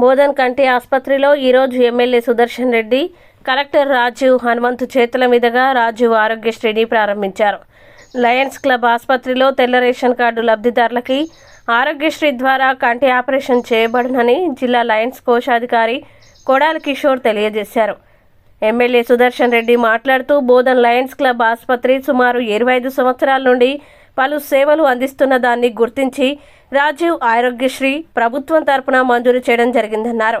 బోధన్ కంటి ఆసుపత్రిలో ఈరోజు ఎమ్మెల్యే సుదర్శన్ రెడ్డి కలెక్టర్ రాజీవ్ హనుమంతు చేతుల మీదుగా రాజీవ్ ఆరోగ్యశ్రీని ప్రారంభించారు. లయన్స్ క్లబ్ ఆసుపత్రిలో తెల్ల రేషన్ కార్డు లబ్ధిదారులకి ఆరోగ్యశ్రీ ద్వారా కంటి ఆపరేషన్ చేయబడనని జిల్లా లయన్స్ కోశాధికారి కొడాల కిషోర్ తెలియజేశారు. ఎమ్మెల్యే సుదర్శన్ రెడ్డి మాట్లాడుతూ బోధన్ లయన్స్ క్లబ్ ఆసుపత్రి సుమారు ఇరవై ఐదు సంవత్సరాల నుండి పలు సేవలు అందిస్తున్న దాన్ని గుర్తించి రాజీవ్ ఆరోగ్యశ్రీ ప్రభుత్వం తరపున మంజూరు చేయడం జరిగిందన్నారు.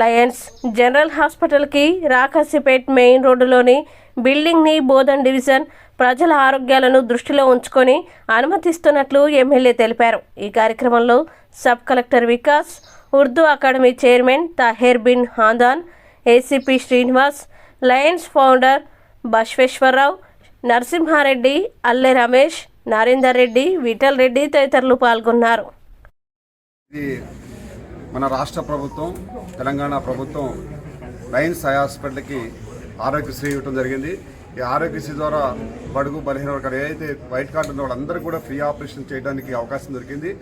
లయన్స్ జనరల్ హాస్పిటల్కి రాకాసిపేట్ మెయిన్ రోడ్డులోని బిల్డింగ్ని బోధన్ డివిజన్ ప్రజల ఆరోగ్యాలను దృష్టిలో ఉంచుకొని అనుమతిస్తున్నట్లు ఎమ్మెల్యే తెలిపారు. ఈ కార్యక్రమంలో sub collector Vikas Urdu academy chairman Taher Bin Hamdan ACP Srinivas lions founder Basweswararao Narasimhareddy Alle Ramesh Narender Reddy Vittal Reddy తదితరులు పాల్గొన్నారు. ఇది మన రాష్ట్ర ప్రభుత్వం తెలంగాణ ప్రభుత్వం లయన్స్ ఐ హాస్పిటల్కి ఆరోగ్యశ్రీ ఇవ్వడం జరిగింది. ఈ ఆరోగ్యశ్రీ ద్వారా బడుగు బలహీన వర్గాలు ఏదైతే వైట్ కార్డు ఉందో వాళ్ళందరూ కూడా ఫ్రీ ఆపరేషన్ చేయడానికి అవకాశం దొరికింది.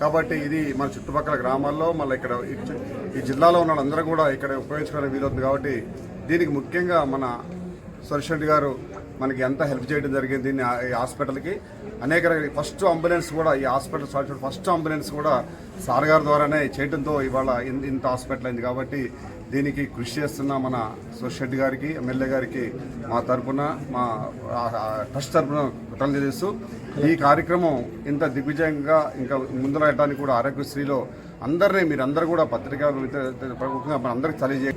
కాబట్టి ఇది మన చుట్టుపక్కల గ్రామాల్లో మళ్ళీ ఇక్కడ ఈ ఈ జిల్లాలో ఉన్న వాళ్ళందరూ కూడా ఇక్కడ ఉపయోగించుకోవడానికి వీలవుతుంది కాబట్టి దీనికి ముఖ్యంగా మన సురేష్ రెడ్డి గారు మనకి ఎంత హెల్ప్ చేయడం జరిగింది దీన్ని ఈ హాస్పిటల్కి. అనేక రకాల- ఫస్ట్ అంబులెన్స్ కూడా ఈ హాస్పిటల్ స్టార్ట్ ఫస్ట్ అంబులెన్స్ కూడా సార్ గారి ద్వారానే చేయడంతో ఇవాళ ఇంత హాస్పిటల్ అయింది కాబట్టి దీనికి కృషి చేస్తున్న మన సోషెడ్ గారికి ఎమ్మెల్యే గారికి మా తరపున మా ట్రస్ట్ తరపున కృతజ్ఞత చేస్తూ ఈ కార్యక్రమం ఇంత దిగ్విజయంగా ఇంకా ముందు వెళ్ళడానికి కూడా ఆరోగ్యశ్రీలో అందరినీ మీరందరూ కూడా పత్రికా ప్రముఖంగా మనందరికీ అందరికి తెలియజే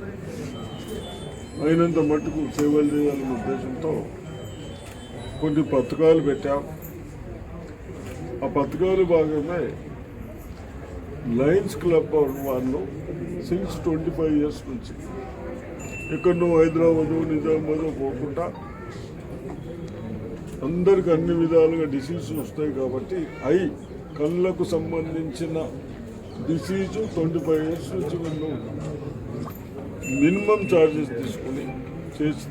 అయినంత మట్టుకు సేవలు చేయాలనే ఉద్దేశంతో కొన్ని పథకాలు పెట్టాం. ఆ పథకాలు భాగమే లయన్స్ క్లబ్ వాళ్ళు సిన్స్ ట్వంటీ ఫైవ్ ఇయర్స్ నుంచి ఎక్కడో హైదరాబాదు నిజామాబాదు పోకుండా అందరికి అన్ని విధాలుగా డిసీజులు వస్తాయి కాబట్టి ఐ కళ్ళకు సంబంధించిన డిసీజు ట్వంటీ ఫైవ్ ఇయర్స్ నుంచి మేము మినిమం ఛార్జెస్ తీసుకుని చేసి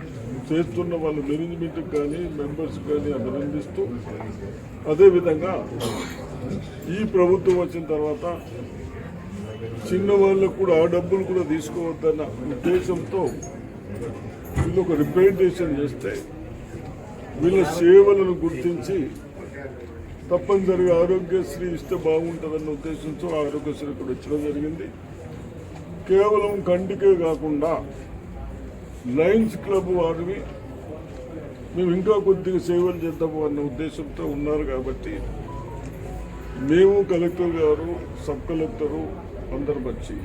చేస్తున్న వాళ్ళ మేనేజ్మెంట్కి కానీ మెంబర్స్ కానీ అభినందిస్తూ అదేవిధంగా ఈ ప్రభుత్వం వచ్చిన తర్వాత చిన్న వాళ్ళకు కూడా ఆ డబ్బులు కూడా తీసుకోవద్దన్న ఉద్దేశంతో వీళ్ళు ఒక రిప్రజెంటేషన్ చేస్తే వీళ్ళ సేవలను గుర్తించి తప్పనిసరిగా ఆరోగ్యశ్రీ ఇస్తే బాగుంటుందన్న ఉద్దేశంతో ఆరోగ్యశ్రీ కూడా ఇచ్చడం జరిగింది. కేవలం కంటికే కాకుండా లయన్స్ క్లబ్ వారిని మేము ఇంకా కొద్దిగా సేవలు చేద్దాము అన్న ఉద్దేశంతో ఉన్నారు కాబట్టి మేము కలెక్టర్ గారు సబ్ కలెక్టరు అందరు వచ్చి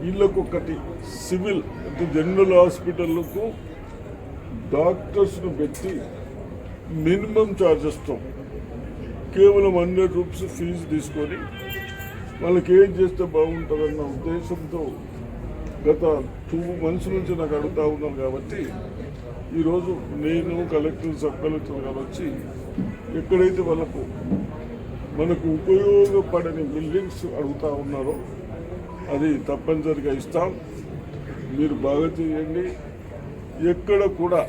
వీళ్ళకు ఒకటి సివిల్ అంటే జనరల్ హాస్పిటల్కు డాక్టర్స్ను పెట్టి మినిమం ఛార్జెస్తో కేవలం హండ్రెడ్ రూపీస్ ఫీజు తీసుకొని వాళ్ళకి ఏం చేస్తే బాగుంటుందన్న ఉద్దేశంతో గత టూ మంత్స్ నుంచి నాకు అడుగుతూ ఉన్నాను కాబట్టి ఈరోజు నేను కలెక్టర్ సబ్ కలెక్టర్ గారు వచ్చి ఎక్కడైతే వాళ్ళకు మనకు ఉపయోగపడని బిల్డింగ్స్ అడుగుతూ ఉన్నారో అది తప్పనిసరిగా ఇస్తాం. మీరు బాగా చేయండి. ఎక్కడ కూడా